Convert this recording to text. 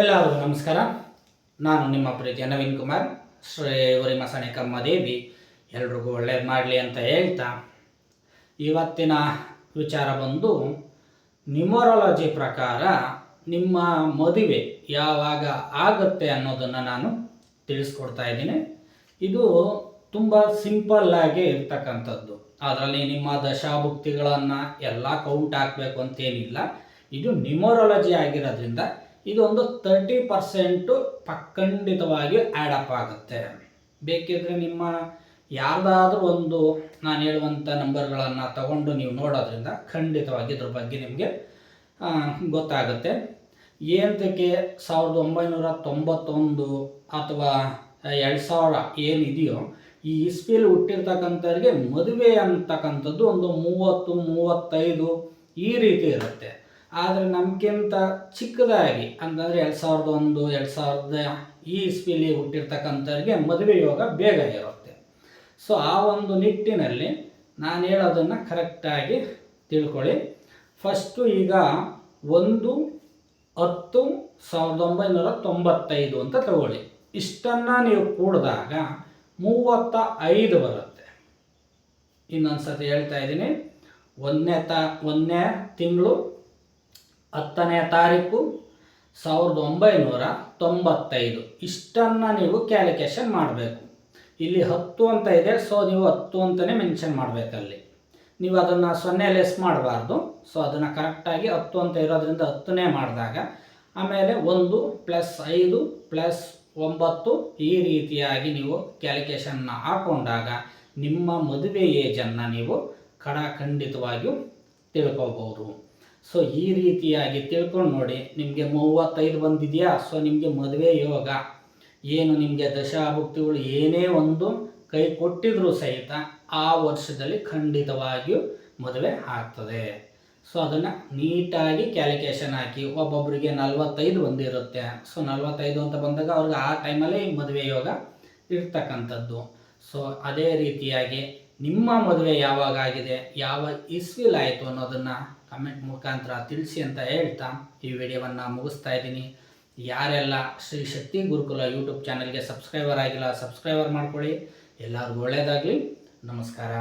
ಎಲ್ಲರಿಗೂ ನಮಸ್ಕಾರ. ನಾನು ನಿಮ್ಮ ಪ್ರೀತಿಯ ನವೀನ್ ಕುಮಾರ್. ಶ್ರೀ ಉರಿ ಮಸಣೆ ದೇವಿ. ಎಲ್ರಿಗೂ ಒಳ್ಳೇದು ಮಾಡಲಿ ಅಂತ ಹೇಳ್ತಾ ಇವತ್ತಿನ ವಿಚಾರ ಬಂದು ನ್ಯೂಮರಾಲಜಿ ಪ್ರಕಾರ ನಿಮ್ಮ ಮದುವೆ ಯಾವಾಗ ಆಗುತ್ತೆ ಅನ್ನೋದನ್ನು ನಾನು ತಿಳಿಸ್ಕೊಡ್ತಾ ಇದ್ದೀನಿ. ಇದು ತುಂಬ ಸಿಂಪಲ್ಲಾಗಿ ಇರ್ತಕ್ಕಂಥದ್ದು. ಅದರಲ್ಲಿ ನಿಮ್ಮ ದಶಾಭುಕ್ತಿಗಳನ್ನು ಎಲ್ಲ ಕೌಂಟ್ ಹಾಕಬೇಕು ಅಂತೇನಿಲ್ಲ. ಇದು ನ್ಯೂಮರಾಲಜಿ ಆಗಿರೋದ್ರಿಂದ ಇದೊಂದು ತರ್ಟಿ ಪರ್ಸೆಂಟು ಖಂಡಿತವಾಗಿ ಆ್ಯಡಪ್ ಆಗುತ್ತೆ. ಬೇಕಿದ್ರೆ ನಿಮ್ಮ ಯಾರ್ದಾದ್ರೂ ಒಂದು ನಾನು ಹೇಳುವಂಥ ನಂಬರ್ಗಳನ್ನು ತಗೊಂಡು ನೀವು ನೋಡೋದ್ರಿಂದ ಖಂಡಿತವಾಗಿ ಇದ್ರ ಬಗ್ಗೆ ನಿಮಗೆ ಗೊತ್ತಾಗುತ್ತೆ. ಏನಕ್ಕೆ ಸಾವಿರದ ಒಂಬೈನೂರ ತೊಂಬತ್ತೊಂದು ಅಥವಾ ಎರಡು ಸಾವಿರ ಏನಿದೆಯೋ ಈ ಇಸ್ಪಿಯಲ್ಲಿ ಹುಟ್ಟಿರ್ತಕ್ಕಂಥವ್ರಿಗೆ ಮದುವೆ ಅಂತಕ್ಕಂಥದ್ದು ಒಂದು ಮೂವತ್ತು, ಮೂವತ್ತೈದು ಈ ರೀತಿ ಇರುತ್ತೆ. ಆದರೆ ನಮಗಿಂತ ಚಿಕ್ಕದಾಗಿ, ಅಂತಂದರೆ ಎರಡು ಸಾವಿರದ ಒಂದು, ಎರಡು ಸಾವಿರದ ಈ ಇಸ್ವಿಲಿ ಹುಟ್ಟಿರ್ತಕ್ಕಂಥವ್ರಿಗೆ ಮದುವೆ ಯೋಗ ಬೇಗ ಇರುತ್ತೆ. ಸೊ ಆ ಒಂದು ನಿಟ್ಟಿನಲ್ಲಿ ನಾನು ಹೇಳೋದನ್ನು ಕರೆಕ್ಟಾಗಿ ತಿಳ್ಕೊಳ್ಳಿ. ಫಸ್ಟು ಈಗ ಒಂದು ಹತ್ತು ಸಾವಿರದ ಒಂಬೈನೂರ ತೊಂಬತ್ತೈದು ಅಂತ ತಗೊಳ್ಳಿ. ಇಷ್ಟನ್ನು ನೀವು ಕೂಡಿದಾಗ ಮೂವತ್ತ ಐದು ಬರುತ್ತೆ. ಇನ್ನೊಂದು ಸತಿ ಹೇಳ್ತಾ ಇದ್ದೀನಿ. ಒಂದನೇ ತ, ಒಂದನೇ ತಿಂಗಳು ಹತ್ತನೇ ತಾರೀಕು ಸಾವಿರದ ಒಂಬೈನೂರ ತೊಂಬತ್ತೈದು. ಇಷ್ಟನ್ನು ನೀವು ಕ್ಯಾಲ್ಕುಲೇಷನ್ ಮಾಡಬೇಕು. ಇಲ್ಲಿ ಹತ್ತು ಅಂತ ಇದೆ ಸೊ ನೀವು ಹತ್ತು ಅಂತಲೇ ಮೆನ್ಷನ್ ಮಾಡಬೇಕಲ್ಲಿ. ನೀವು ಅದನ್ನು ಸೊನ್ನೆ ಲೆಸ್ ಮಾಡಬಾರ್ದು. ಸೊ ಅದನ್ನು ಕರೆಕ್ಟಾಗಿ ಹತ್ತು ಅಂತ ಇರೋದ್ರಿಂದ ಹತ್ತನೇ ಮಾಡಿದಾಗ, ಆಮೇಲೆ ಒಂದು ಪ್ಲಸ್ ಐದು ಪ್ಲಸ್ ಒಂಬತ್ತು ಈ ರೀತಿಯಾಗಿ ನೀವು ಕ್ಯಾಲ್ಕುಲೇಷನ್ನ ಹಾಕೊಂಡಾಗ ನಿಮ್ಮ ಮದುವೆ ಏಜನ್ನು ನೀವು ಖಡಾಖಂಡಿತವಾಗಿಯೂ ತಿಳ್ಕೊಬೋದು ಸೊ ಈ ರೀತಿಯಾಗಿ ತಿಳ್ಕೊಂಡು ನೋಡಿ, ನಿಮಗೆ ಮೂವತ್ತೈದು ಬಂದಿದೆಯಾ? ಸೊ ನಿಮಗೆ ಮದುವೆ ಯೋಗ. ಏನು ನಿಮಗೆ ದಶಾಭುಕ್ತಿಗಳು ಏನೇ ಒಂದು ಕೈ ಕೊಟ್ಟಿದ್ರೂ ಸಹಿತ ಆ ವರ್ಷದಲ್ಲಿ ಖಂಡಿತವಾಗಿಯೂ ಮದುವೆ ಆಗ್ತದೆ. ಸೊ ಅದನ್ನು ನೀಟಾಗಿ ಕ್ಯಾಲ್ಕುಲೇಷನ್ ಹಾಕಿ ಒಬ್ಬೊಬ್ಬರಿಗೆ ನಲ್ವತ್ತೈದು ಬಂದಿರುತ್ತೆ. ಸೊ ನಲ್ವತ್ತೈದು ಅಂತ ಬಂದಾಗ ಅವ್ರಿಗೆ ಆ ಟೈಮಲ್ಲಿ ಮದುವೆ ಯೋಗ ಇರ್ತಕ್ಕಂಥದ್ದು. ಸೊ ಅದೇ ರೀತಿಯಾಗಿ ನಿಮ್ಮ ಮದುವೆ ಯಾವಾಗ ಆಗಿದೆ? ಯಾವ ಇಸ್ವಿಲಾಯಿತು ಅನ್ನೋದನ್ನು ಕಮೆಂಟ್ ಮುಖಾಂತರ ತಿಳಿಸಿ ಅಂತ ಹೇಳ್ತಾ ಈ ವಿಡಿಯೋವನ್ನು ಮುಗಿಸ್ತಾ ಇದ್ದೀನಿ. ಯಾರೆಲ್ಲ ಶ್ರೀ ಶಕ್ತಿ ಗುರುಕುಲ ಯೂಟ್ಯೂಬ್ ಚಾನಲ್ಗೆ ಸಬ್ಸ್ಕ್ರೈಬರ್ ಆಗಿಲ್ಲ ಸಬ್ಸ್ಕ್ರೈಬರ್ ಮಾಡ್ಕೊಳ್ಳಿ. ಎಲ್ಲರಿಗೂ ಒಳ್ಳೆಯದಾಗಲಿ ನಮಸ್ಕಾರ.